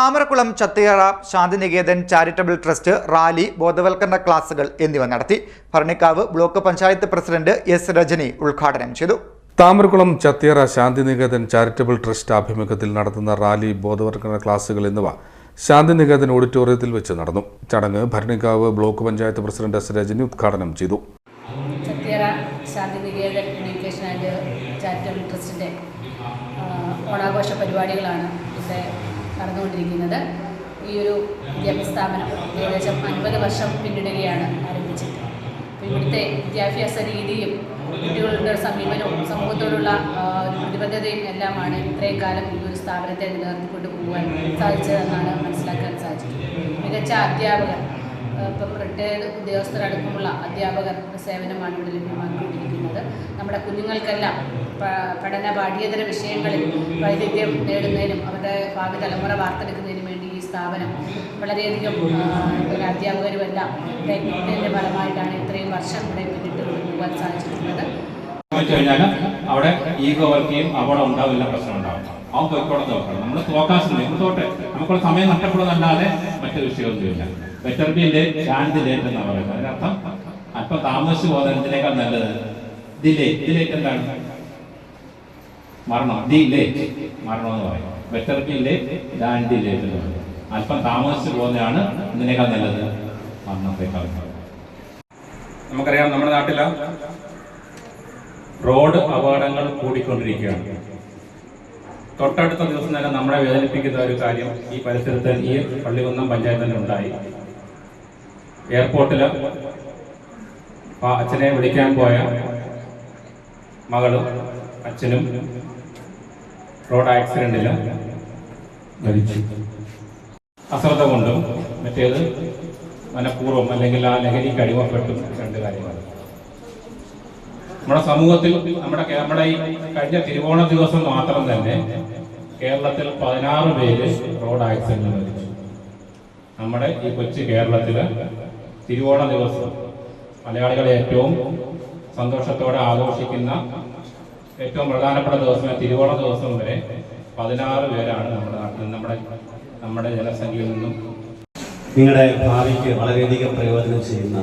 Thamarakulam Chathiyara Shantiniketan charitable trust rally ബോധവൽക്കരണ ക്ലാസുകൾ എന്നിവ നടത്തി Bharanikkavu block panchayat president S Rajani ഉദ്ഘാടനം ചെയ്തു. താമരക്കുളം ചത്തിയറ ശാന്തിനികേതൻ ചാരിറ്റബിൾ ട്രസ്റ്റ് ആഭിമുഖ്യത്തിൽ നടത്തുന്ന റാലി ബോധവൽക്കരണ ക്ലാസുകൾ എന്നിവ ശാന്തിനികേതൻ ഓഡിറ്റോറിയത്തിൽ വെച്ച് നടന്നു. ചടങ്ങ് Bharanikkavu block panchayat president S Rajani ഉദ്ഘാടനം ചെയ്തു. Chathiyara Shantiniketan education and charitable ട്രസ്റ്റിന്റെ ഓണാഘോഷ പരിപാടികളാണ് ഇവിടെ നടന്നുകൊണ്ടിരിക്കുന്നത് ഈ ഒരു വിദ്യാഭ്യാസ സ്ഥാപനം ഏകദേശം അൻപത് വർഷം പിന്നിടുകയാണ് ആരംഭിച്ചിട്ട് ഇവിടുത്തെ വിദ്യാഭ്യാസ രീതിയും കുട്ടികളുടെ സമീപനവും സമൂഹത്തോടുള്ള പ്രതിബദ്ധതയും എല്ലാമാണ് ഇത്രയും കാലം ഈ ഒരു സ്ഥാപനത്തെ നിലനിർത്തിക്കൊണ്ട് പോകാൻ സാധിച്ചതെന്നാണ് മനസ്സിലാക്കാൻ സാധിച്ചത്. മികച്ച അധ്യാപകർ ഇപ്പം റിട്ടയർഡ് ഉദ്യോഗസ്ഥരടക്കമുള്ള അധ്യാപകർ സേവനമാണ് ഇവിടെ ലഭ്യമാക്കിക്കൊണ്ടിരിക്കുന്നത്. നമ്മുടെ കുഞ്ഞുങ്ങൾക്കെല്ലാം പഠന പാഠ്യേതര വിഷയങ്ങളിൽ വൈദഗ്ധ്യം നേടുന്നതിനും അവരുടെ ഭാവി തലമുറ വാർത്തെടുക്കുന്നതിനും വേണ്ടി ഈ സ്ഥാപനം വളരെയധികം അധ്യാപകരുമെല്ലാം പ്രയത്നത്തിന്റെ ഫലമായിട്ടാണ് ഇത്രയും വർഷം ഇവിടെ മുന്നിട്ട് കൊണ്ടുപോകാൻ സാധിച്ചിട്ടുള്ളത്. അവിടെ ഈഗോ വർക്ക് ചെയ്യും അവിടെ ഉണ്ടാവില്ല പ്രശ്നം ഉണ്ടാവും. അവൻ പോയിക്കോട്ടെ നോക്കണം. നമ്മൾ തോക്കാൻ ശ്രമിക്കും തോട്ടെ. നമുക്കുള്ള സമയം നഷ്ടപ്പെടുന്നല്ലാതെ മറ്റു വിഷയമൊന്നുമില്ല better be late chance late എന്നാണ് പറയുന്നത് അതിനർത്ഥം അല്പം താമസിച്ചു പോകുന്നതിനേക്കാൾ നല്ലത്? The late. ദി ലേറ്റ് എന്താണ്? മരണം. The late. മരണം എന്ന് പറയും. Better be late than the late എന്ന് പറയും. അല്പം താമസിച്ചു പോകുന്നതാണ് ഇതിനേക്കാൾ നല്ലത്? മരണത്തെക്കാൾ നമുക്കറിയാം നമ്മുടെ നാട്ടില റോഡ് അപകടങ്ങൾ കൂടിക്കൊണ്ടിരിക്കുകയാണ്. തൊട്ടടുത്ത ദിവസം തന്നെ നമ്മളെ വേദനിപ്പിക്കുന്ന ഒരു കാര്യം ഈ പരിസരത്ത് ഈ പള്ളികുന്നം പഞ്ചായത്തിൽ ഉണ്ടായി. എയർപോർട്ടിൽ അച്ഛനെ വിളിക്കാൻ പോയ മകളും അച്ഛനും റോഡ് ആക്സിഡന്റിൽ മരിച്ചു. അശ്രദ്ധ കൊണ്ടും മറ്റേത് മനഃപൂർവം അല്ലെങ്കിൽ ആ ലഹരി കഴിവപ്പെട്ടും രണ്ട് കാര്യമാണ് നമ്മുടെ സമൂഹത്തിൽ നമ്മുടെ നമ്മുടെ ഈ കഴിഞ്ഞ തിരുവോണ ദിവസം മാത്രം തന്നെ കേരളത്തിൽ പതിനാറ് പേര് റോഡ് ആക്സിഡന്റിൽ മരിച്ചു. നമ്മുടെ ഈ കൊച്ചു കേരളത്തിൽ തിരുവോണ ദിവസം മലയാളികൾ ഏറ്റവും സന്തോഷത്തോടെ ആഘോഷിക്കുന്ന ഏറ്റവും പ്രധാനപ്പെട്ട ദിവസമായ തിരുവോണ ദിവസം വരെ പതിനാറ് പേരാണ് നമ്മുടെ നാട്ടിൽ നമ്മുടെ നമ്മുടെ ജനസംഖ്യയിൽ നിന്നും നിങ്ങളുടെ ഭാവിക്ക് വളരെയധികം പ്രയോജനം ചെയ്യുന്ന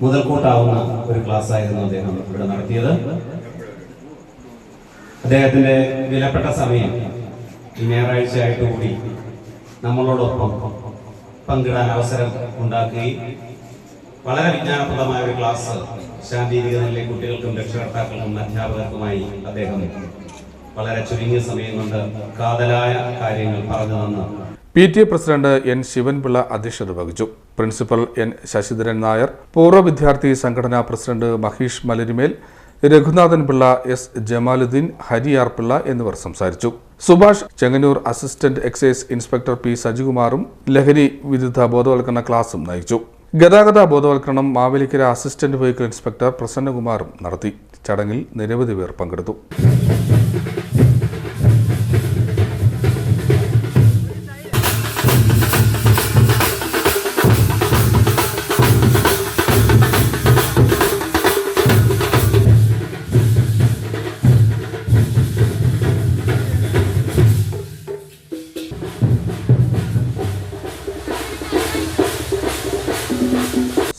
മുതൽക്കൂട്ടാവുന്ന ഒരു ക്ലാസ് ആയിരുന്നു അദ്ദേഹം ഇവിടെ നടത്തിയത്. അദ്ദേഹത്തിന്റെ വിലപ്പെട്ട സമയം ഈ ഞായറാഴ്ച ആയിട്ടുകൂടി നമ്മളോടൊപ്പം പങ്കിടാൻ അവസരം ഉണ്ടാക്കുകയും വളരെ വിജ്ഞാനപ്രദമായ ഒരു ക്ലാസ് ശാന്തിനികതയിലെ കുട്ടികൾക്കും രക്ഷകർത്താക്കൾക്കും അധ്യാപകർക്കുമായി അദ്ദേഹം വളരെ ചുരുങ്ങിയ സമയം കൊണ്ട് കാതലായ കാര്യങ്ങൾ പറഞ്ഞു തന്നു. P T A president N Sivanpillai അധ്യക്ഷത വഹിച്ചു. പ്രിൻസിപ്പൽ എൻ ശശിധരൻ നായർ പൂർവ വിദ്യാർത്ഥി സംഘടനാ പ്രസിഡന്റ് മഹീഷ് മലരിമേൽ രഘുനാഥൻ പിള്ള എസ് ജമാലുദ്ദീൻ ഹരിയാർ പിള്ള എന്നിവർ സംസാരിച്ചു. Subhash Chengannur assistant excise inspector P സജികുമാറും ലഹരി വിരുദ്ധ ബോധവൽക്കരണ ക്ലാസും നയിച്ചു. ഗതാഗത ബോധവൽക്കരണം മാവേലിക്കര അസിസ്റ്റന്റ് വെഹിക്കിൾ ഇൻസ്പെക്ടർ പ്രസന്നകുമാറും നടത്തി. ചടങ്ങിൽ നിരവധി പേർ പങ്കെടുത്തു.